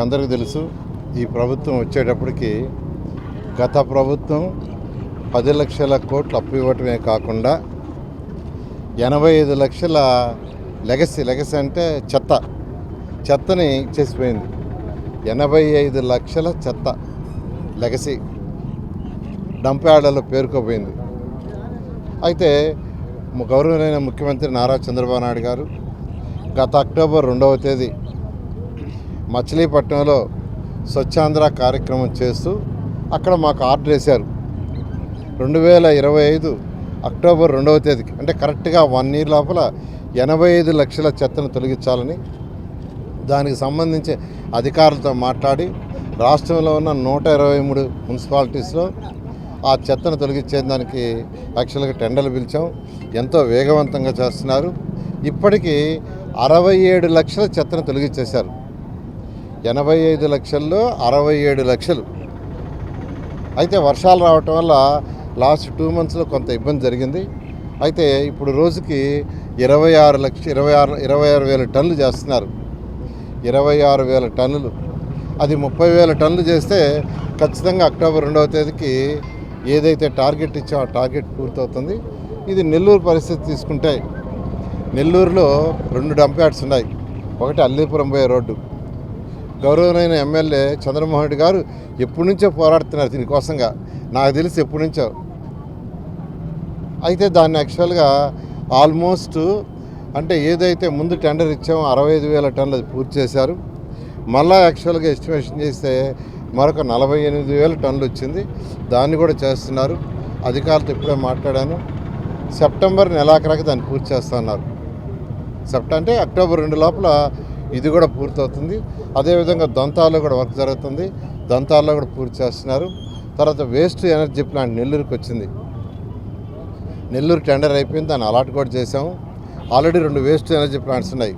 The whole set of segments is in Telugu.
అందరికీ తెలుసు ఈ ప్రభుత్వం వచ్చేటప్పటికి గత ప్రభుత్వం పది లక్షల కోట్లు అప్పు ఇవ్వటమే కాకుండా ఎనభై ఐదు లక్షల లెగసీ లెగసీ అంటే చెత్త చెత్తని చేసిపోయింది. ఎనభై ఐదు లక్షల చెత్త లెగసీ డంప్ పేరుకోపోయింది. అయితే గౌరవనీయ ముఖ్యమంత్రి నారా చంద్రబాబు నాయుడు గారు గత అక్టోబర్ రెండవ తేదీ మచిలీపట్నంలో స్వచ్ఛాంధ్ర కార్యక్రమం చేస్తూ అక్కడ మాకు ఆర్డర్ వేశారు. రెండు వేల ఇరవై ఐదు అక్టోబర్ రెండవ తేదీకి అంటే కరెక్ట్గా వన్ ఇయర్ లోపల ఎనభై ఐదు లక్షల చెత్తను తొలగించాలని దానికి సంబంధించి అధికారులతో మాట్లాడి రాష్ట్రంలో ఉన్న నూట ఇరవై మూడు మున్సిపాలిటీస్లో ఆ చెత్తను తొలగించేదానికి యాక్చువల్గా టెండర్లు పిలిచాం. ఎంతో వేగవంతంగా చేస్తున్నారు. ఇప్పటికీ అరవై ఏడు లక్షల చెత్తను తొలగించేశారు. ఎనభై ఐదు లక్షల్లో అరవై ఏడు లక్షలు. అయితే వర్షాలు రావటం వల్ల లాస్ట్ టూ మంత్స్లో కొంత ఇబ్బంది జరిగింది. అయితే ఇప్పుడు రోజుకి ఇరవై ఆరు లక్ష ఇరవై ఆరు ఇరవై ఆరు వేల టన్నులు చేస్తున్నారు. ఇరవై ఆరు వేల టన్నులు. అది ముప్పై వేల టన్నులు చేస్తే ఖచ్చితంగా అక్టోబర్ రెండవ తేదీకి ఏదైతే టార్గెట్ ఇచ్చామో ఆ టార్గెట్ పూర్తవుతుంది. ఇది నెల్లూరు పరిస్థితి తీసుకుంటే నెల్లూరులో రెండు డంప్ యార్డ్స్ ఉన్నాయి. ఒకటి అల్లీపురం పోయే రోడ్డు. గౌరవమైన ఎమ్మెల్యే చంద్రమోహన్ రెడ్డి గారు ఎప్పటి నుంచో పోరాడుతున్నారు దీనికోసంగా. నాకు తెలిసి ఎప్పటి నుంచో. అయితే దాన్ని యాక్చువల్గా ఆల్మోస్ట్ అంటే ఏదైతే ముందు టెండర్ ఇచ్చామో అరవై ఐదు వేల టన్నులు అది పూర్తి చేశారు. మళ్ళా యాక్చువల్గా ఎస్టిమేషన్ చేస్తే మరొక నలభై ఎనిమిది వేల టన్నులు వచ్చింది. దాన్ని కూడా చేస్తున్నారు. అధికారులతో ఇప్పుడే మాట్లాడాను. సెప్టెంబర్ నెలాఖరాకి దాన్ని పూర్తి చేస్తున్నారు సెప్టెంబర్ అంటే అక్టోబర్ రెండు లోపల ఇది కూడా పూర్తవుతుంది. అదేవిధంగా దంతాల్లో కూడా వర్క్ జరుగుతుంది. దంతాల్లో కూడా పూర్తి చేస్తున్నారు. తర్వాత వేస్ట్ ఎనర్జీ ప్లాంట్ నెల్లూరుకి వచ్చింది. నెల్లూరు టెండర్ అయిపోయింది. దాన్ని అలాట్ కూడా చేసాము ఆల్రెడీ రెండు వేస్ట్ ఎనర్జీ ప్లాంట్స్ ఉన్నాయి.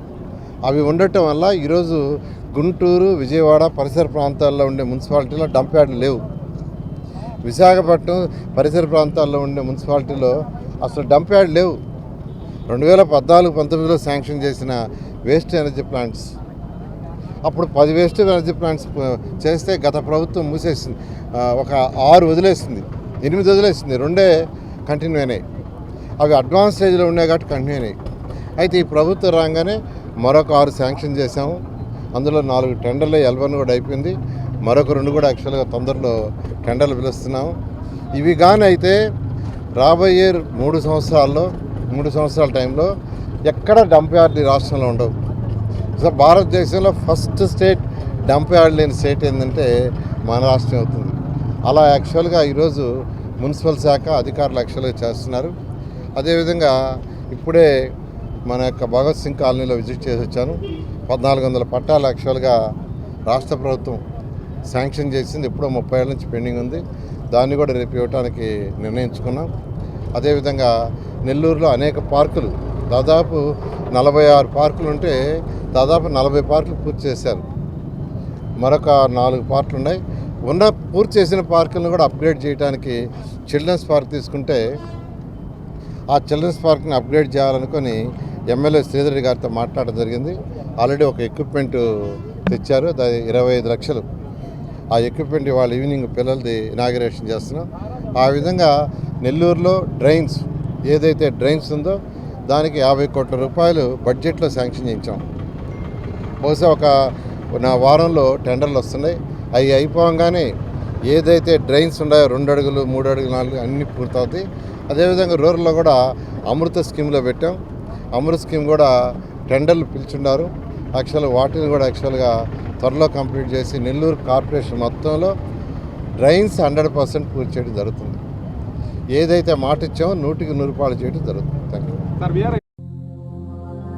అవి ఉండటం వల్ల ఈరోజు గుంటూరు విజయవాడ పరిసర ప్రాంతాల్లో ఉండే మున్సిపాలిటీలో డంప్ యార్డులు లేవు. విశాఖపట్నం పరిసర ప్రాంతాల్లో ఉండే మున్సిపాలిటీలో అసలు డంప్ యార్డ్ లేవు. రెండు వేల పద్నాలుగు పంతొమ్మిదిలో శాంక్షన్ చేసిన వేస్ట్ ఎనర్జీ ప్లాంట్స్. అప్పుడు పది వేస్ట్ ఎనర్జీ ప్లాంట్స్ చేస్తే గత ప్రభుత్వం మూసేసింది. ఒక ఆరు వదిలేసింది. ఎనిమిది వదిలేసింది. రెండే కంటిన్యూ అయినాయి. అవి అడ్వాన్స్ స్టేజ్లో ఉన్నాయి కాబట్టి కంటిన్యూ అయినాయి. అయితే ఈ ప్రభుత్వం రాగానే మరొక ఆరు శాంక్షన్ చేసాము అందులో నాలుగు టెండర్లు ఎల్వన్ కూడా అయిపోయింది. మరొక రెండు కూడా యాక్చువల్గా తొందరలో టెండర్లు పిలుస్తున్నాము. ఇవి కానీ అయితే రాబోయే మూడు సంవత్సరాల్లో మూడు సంవత్సరాల టైంలో ఎక్కడ డంప్ యార్డ్ రాష్ట్రంలో ఉండవు. సో భారతదేశంలో ఫస్ట్ స్టేట్ డంప్ యార్డ్ లేని స్టేట్ ఏంటంటే మన రాష్ట్రం అవుతుంది. అలా యాక్చువల్గా ఈరోజు మున్సిపల్ శాఖ అధికారులు యాక్చువల్గా చేస్తున్నారు. అదేవిధంగా ఇప్పుడే మన యొక్క భగత్ సింగ్ కాలనీలో విజిట్ చేసి వచ్చాను. పద్నాలుగు వందల పట్టాలు యాక్చువల్గా రాష్ట్ర ప్రభుత్వం శాంక్షన్ చేసింది. ఎప్పుడో ముప్పై ఏళ్ళ నుంచి పెండింగ్ ఉంది. దాన్ని కూడా రేపు ఇవ్వడానికి నిర్ణయించుకున్నాం. అదేవిధంగా నెల్లూరులో అనేక పార్కులు దాదాపు నలభై ఆరు పార్కులు ఉంటే దాదాపు నలభై పార్కులు పూర్తి చేశారు. మరొక నాలుగు పార్కులు ఉన్నాయి. ఉన్న పూర్తి చేసిన పార్కులను కూడా అప్గ్రేడ్ చేయడానికి చిల్డ్రన్స్ పార్క్ తీసుకుంటే ఆ చిల్డ్రన్స్ పార్క్ని అప్గ్రేడ్ చేయాలనుకొని ఎమ్మెల్యే శ్రీధర్ గారితో మాట్లాడడం జరిగింది. ఆల్రెడీ ఒక ఎక్విప్మెంట్ తెచ్చారు. దాని ఇరవై ఐదు లక్షలు. ఆ ఎక్విప్మెంట్ ఇవాళ ఈవినింగ్ పిల్లలది ఇనాగరేషన్ చేస్తున్నాం. ఆ విధంగా నెల్లూరులో డ్రైన్స్ ఏదైతే డ్రైన్స్ ఉందో దానికి యాభై కోట్ల రూపాయలు బడ్జెట్లో శాంక్షన్ చేయించాం. బహుశా ఒక నా వారంలో టెండర్లు వస్తున్నాయి. అవి అయిపోగానే ఏదైతే డ్రైన్స్ ఉన్నాయో రెండు అడుగులు మూడు అడుగులు నాలుగు అన్నీ పూర్తవుతాయి. అదేవిధంగా రూరల్లో కూడా అమృత స్కీమ్లో పెట్టాం. అమృత్ స్కీమ్ కూడా టెండర్లు పిలుచున్నారు. యాక్చువల్గా వాటిని కూడా యాక్చువల్గా త్వరలో కంప్లీట్ చేసి నెల్లూరు కార్పొరేషన్ మొత్తంలో డ్రైన్స్ హండ్రెడ్ పర్సెంట్ పూర్తి చేయడం జరుగుతుంది. ఏదైతే మాట ఇచ్చామో నూటికి నూరు పాలు చేయడం జరుగుతుంది. Thank you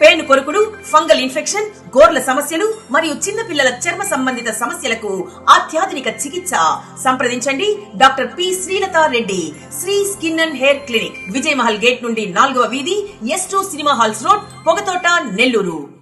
పేను కొరుకుడు ఫంగల్ ఇన్ఫెక్షన్ గోర్ల సమస్యలు మరియు చిన్న పిల్లల చర్మ సంబంధిత సమస్యలకు అత్యాధునిక చికిత్స. సంప్రదించండి doctor P Sreelatha Reddy Sri skin and hair clinic Vijay Mahal gate నుండి నాలుగవ వీధి S two cinema halls road Pogathota Nellore.